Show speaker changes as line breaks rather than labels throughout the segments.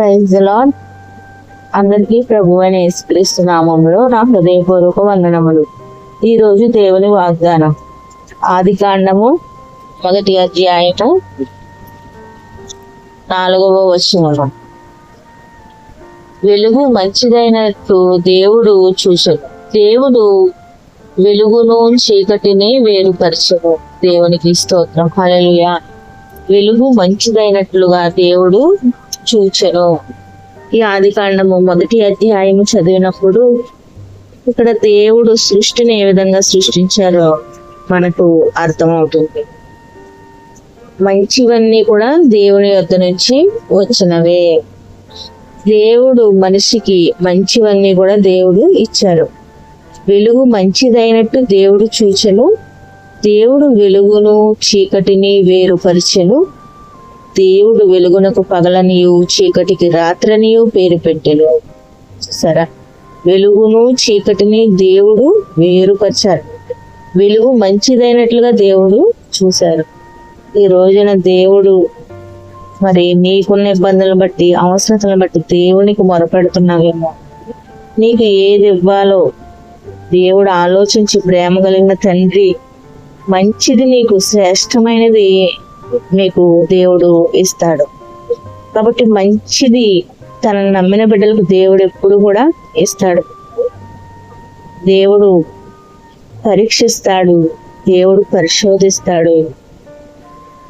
Praise lord అందరికీ ప్రభు అయిన యేసుక్రీస్తు నామంలో నా హృదయపూర్వక వందనములు. ఈ రోజు దేవుని వాగ్దానం. ఆది కాండము మొదటి అధ్యాయము నాలుగవ వచనము. వెలుగు మంచిదైనట్టు దేవుడు చూసడు దేవుడు వెలుగును చీకటిని వేరుపరచను. దేవునికి స్తోత్రం. హలలుయ వెలుగు మంచిదైనట్లుగా దేవుడు చూచెను. ఈ ఆది కాండము మొదటి అధ్యాయము చదివినప్పుడు ఇక్కడ దేవుడు సృష్టిని ఏ విధంగా సృష్టించారో మనకు అర్థమవుతుంది. మంచివన్నీ కూడా దేవుని యొద్ద నుంచి వచ్చినవే. దేవుడు మనిషికి మంచివన్నీ కూడా దేవుడు ఇచ్చారు. వెలుగు మంచిదైనట్టు దేవుడు చూచెను. దేవుడు వెలుగును చీకటిని వేరుపరిచెను. దేవుడు వెలుగునకు పగలనియు చీకటికి రాత్రనియు పేరు పెట్టెను. సరే. వెలుగును చీకటిని దేవుడు వేరుపరిచారు. వెలుగు మంచిదైనట్లుగా దేవుడు చూశారు. ఈ రోజున దేవుడు మరి నీకున్న ఇబ్బందులను బట్టి అవసరతలను బట్టి దేవునికి మొరపెడుతున్నావేమో. నీకు ఏది ఇవ్వాలో దేవుడు ఆలోచించి ప్రేమ కలిగిన తండ్రి మంచిది నీకు శ్రేష్టమైనది మీకు దేవుడు ఇస్తాడు. కాబట్టి మంచిది తనను నమ్మిన బిడ్డలకు దేవుడు ఎప్పుడు కూడా ఇస్తాడు. దేవుడు పరీక్షిస్తాడు దేవుడు పరిశోధిస్తాడు.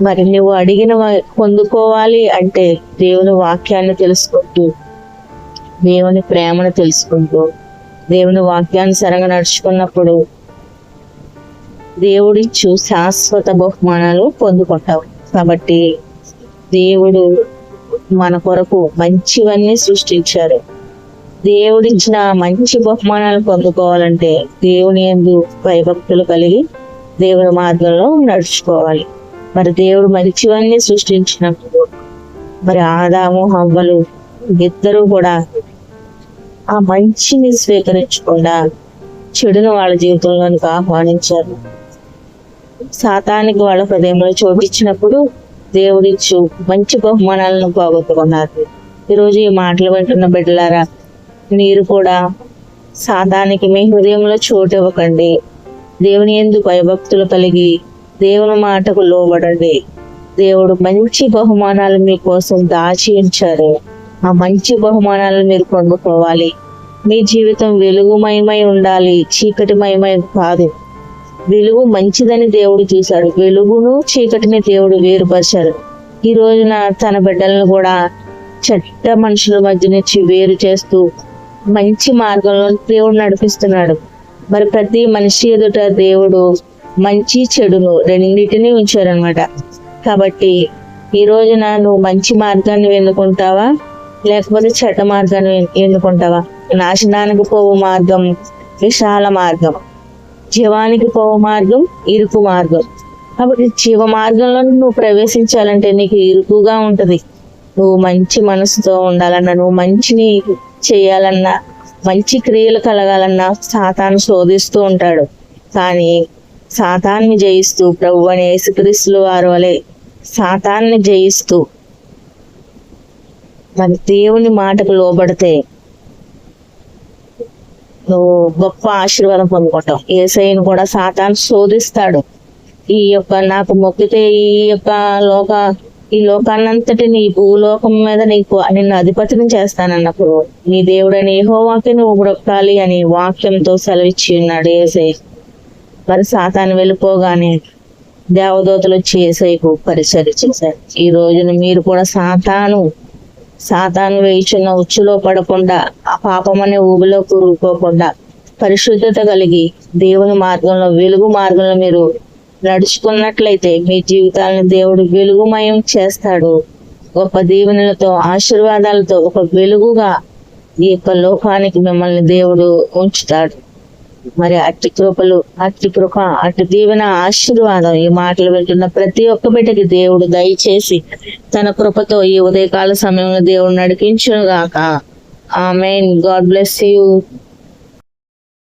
మరి నువ్వు అడిగిన పొందుకోవాలి అంటే దేవుని వాక్యాన్ని తెలుసుకుంటూ దేవుని ప్రేమను తెలుసుకుంటూ దేవుని వాక్యానుసారంగా నడుచుకున్నప్పుడు దేవుడిచ్చు శాశ్వత బహుమానాలు పొందుకుంటావు. కాబట్టి దేవుడు మన కొరకు మంచివన్నీ సృష్టించారు దేవుడిచ్చిన మంచి బహుమానాలు పొందుకోవాలంటే దేవుని ఎందు భయభక్తులు కలిగి దేవుడి మార్గంలో నడుచుకోవాలి. మరి దేవుడు మంచివన్నీ సృష్టించినప్పుడు మరి ఆదాము హవ్వలు ఇద్దరు కూడా ఆ మంచిని స్వీకరించకుండా చెడును వాళ్ళ జీవితంలోనికి ఆహ్వానించారు. సాతానికి వాళ్ళ హృదయంలో చోటిచ్చినప్పుడు దేవుడిచ్చు మంచి బహుమానాలను పోగొట్టుకున్నారు. ఈరోజు ఈ మాటలు వింటున్న బిడ్డలారా మీరు కూడా సాతానికి మీ హృదయంలో చోటు ఇవ్వకండి. దేవుని ఎందు భయభక్తులు కలిగి దేవుని మాటకు లోబడండి. దేవుడు మంచి బహుమానాలు మీకోసం దాచి ఉంచారు. ఆ మంచి బహుమానాలు మీరు పొందుకోవాలి. మీ జీవితం వెలుగుమయమై ఉండాలి చీకటిమయమై కాదు. వెలుగు మంచిదని దేవుడు చూశాడు. వెలుగును చీకటిని దేవుడు వేరుపరిచాడు. ఈ రోజున తన బిడ్డలను కూడా చెడ్డ మనుషుల మధ్య నుంచి వేరు చేస్తూ మంచి మార్గంలో దేవుడు నడిపిస్తున్నాడు. మరి ప్రతి మనిషి ఎదుట దేవుడు మంచి చెడును రెండింటినీ ఉంచారనమాట కాబట్టి ఈ రోజున నువ్వు మంచి మార్గాన్ని ఎన్నుకుంటావా లేకపోతే చెడ్డ మార్గాన్ని ఎన్నుకుంటావా నాశనానికి పోవు మార్గం విశాల మార్గం. జీవానికి పోవ మార్గం ఇరుకు మార్గం. కాబట్టి జీవ మార్గంలో నువ్వు ప్రవేశించాలంటే నీకు ఇరుకుగా ఉంటది. నువ్వు మంచి మనసుతో ఉండాలన్నా నువ్వు మంచిని చేయాలన్నా మంచి క్రియలు కలగాలన్నా సాతాను శోధిస్తూ ఉంటాడు. కానీ సాతాన్ని జయిస్తూ ప్రభు అని యేసుక్రీస్తులు వారు వలె సాతాన్ని జయిస్తూ మరి దేవుని మాటకు లోబడితే నువ్వు గొప్ప ఆశీర్వాదం పొందుకుంటావు. ఏసైని కూడా సాతాను శోధిస్తాడు. ఈ యొక్క నాకు మొక్కితే ఈ యొక్క లోక ఈ లోకాన్నంతటి నీ భూలోకం మీద నీకు నిన్ను అధిపతిని చేస్తానన్నప్పుడు నీ దేవుడని వాక్యం నువ్వు బ్రొక్కాలి అని వాక్యంతో సెలవిచ్చి ఉన్నాడు ఏసై. మరి సాతాను వెళ్ళిపోగానే దేవదూతలు వచ్చి ఏసైకు పరిచయం చేశారు. ఈ రోజున మీరు కూడా సాతాను సాతాను వేయిచున్న ఉచ్చులో పడకుండా ఆ పాపం అనే ఊబిలో కూరుకోకుండా పరిశుద్ధత కలిగి దేవుని మార్గంలో వెలుగు మార్గంలో మీరు నడుచుకున్నట్లయితే మీ జీవితాలను దేవుడు వెలుగుమయం చేస్తాడు. గొప్ప దీవెనలతో ఆశీర్వాదాలతో ఒక వెలుగుగా ఈ యొక్క లోకానికి మిమ్మల్ని దేవుడు ఉంచుతాడు. మరి అట్టి కృపలు అట్టి కృప అట్టి దీవెన ఆశీర్వాదం ఈ మాటలు వింటున్న ప్రతి ఒక్క బిడ్డకి దేవుడు దయచేసి తన కృపతో ఈ ఉదయకాల సమయంలో దేవుడు నడిపించును గాక ఆమెన్. God bless you.